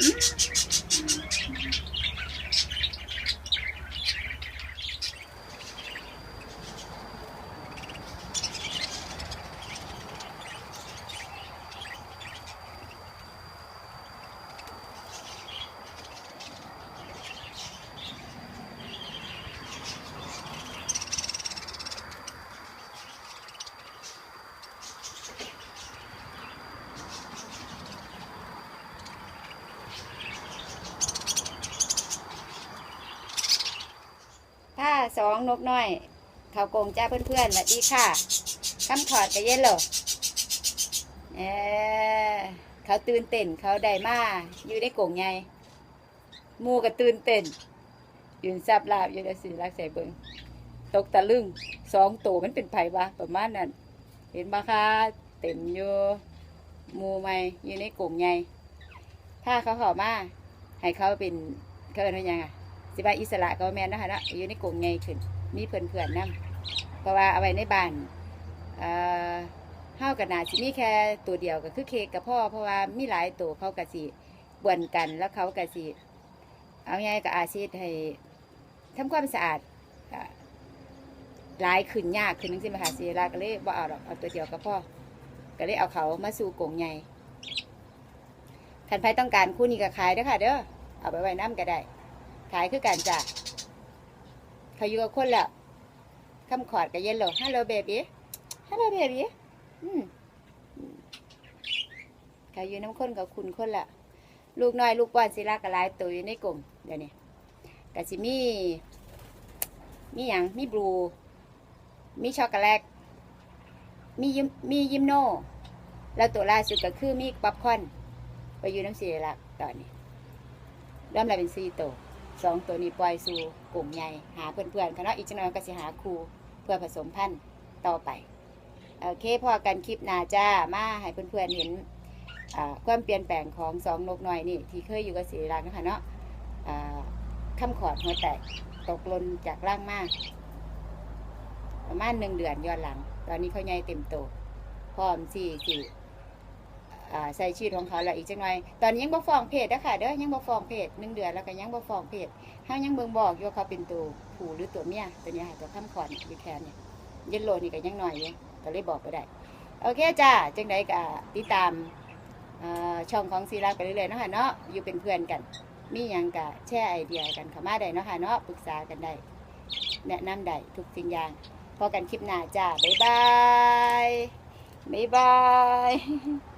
Mm-hmm. สองนกน้อย เขาโกงจ้าเพื่อนๆสวัสดีค่ะคำถอดกับเย็นหรอเออเขาตื่นเต้นเขาได้มาอยู่ในกงไงหมูก็ตื่นเต้นยืนซับลาบอยู่ในสีรักใส่เบิงตกตะลึงสองตัวมันเป็นไผ่บะประมาณนั้น เห็นบาคะเต็มอยู่มูไม่อยู่ในกรงไงถ้าเขาขอมาให้เขาเป็นเขาเป็นว่ายังไง สิบาอิสระก็แม่นนะคะเนาะอยู่ในกลุ่มใหญ่ขึ้น มีเพื่อนเพื่อนๆนั่เพราะว่าเอาไว้ในบ้านเอ่อเฮากับนาสิมีแค่ตัวเดียวก็คือเค้กกับพ่อเพราะว่ามีหลายตัวเขากะสิบวนกันแล้วเขากะสิเอาไงกับอาชีพให้ทำความสะอาดหลายขึ้นยากขึ้นนึงสิมาหาสิลาก็เลยบ่เอาหรอกเอาตัวเดียวกับพ่อก็เลยเอาเขามาสู่กรงใหญ่คันใครต้องการคู่นี้ก็ขายเด้อค่ะเด้อเอาไปไว้น้ำก็ได้ ขายคือกันจ้ะเขาอยู่กับคนแล้วคำขอดกับเย็นโลฮัลโหลเบบี้ฮัลโหลเบบี้อืมเขาอยู่น้ำคนกับคุณคนละลูกน้อยลูกป้อนศิลากระลายตัวอยู่ในกลุ่มเดี๋ยวนี้กะสิมี มีหยังมีบลู มีช็อกโกแลต มียิมมียิมโน แล้วตัวล่าสุดก็คือมีป๊อปคอน ไปอยู่น้ำเสียละตอนนี้เริ่มอะไรเป็นสี่ตัว สองตัวนี้ปล่อยสู่กลุ่มใหญ่หาเพื่อนๆคณะอีกจนอยก็สิหาครูเพื่อผสมพันธุ์ต่อไปโอเคพอกันคลิปนาจ้ามาให้เพื่อนๆเห็นความเปลี่ยนแปลงของสองนกน้อยนี่ที่เคยอยู่กับสีรังนะคะเนาะอ่าคำขอดหัวแตกตกหลนจากร่างมาก ประมาณหนึ่งเดือนย้อนหลัง ตอนนี้เขาใหญ่เต็มโตพร้อมสี่สี่าใส่ชีวิตของเขาแล้วอีกจังหน่อยตอนนี้ยังบ่ฟ้องเพศนะค่ะเด้อยังบ่ฟ้องเพศหนึ่งเดือนแล้วก็ยังบ่ฟ้องเพศถ้ายังเบิ่งบอกอยู่ว่าเขาเป็นตัวผู้หรือตัวเมียตัวเนี้ยค่ะตัวข้ามขอนอยู่แค่นี้เยนโลนี่ก็ยังหน่อยอยู่ก็เลยบอกไปได้โอเคจ้าจังใดก็ติดตามอ่อช่องของซีรักไปเรื่อยๆเนาะค่ะเนาะอยู่เป็นเพื่อนกัน มีหยังก็แชร์ไอเดียกันเข้ามาได้เนาะค่ะเนาะปรึกษากันได้แนะนำได้ทุกสิ่งอย่างพอกันคลิปหน้าจ้าบ๊ายบายบ๊ายบาย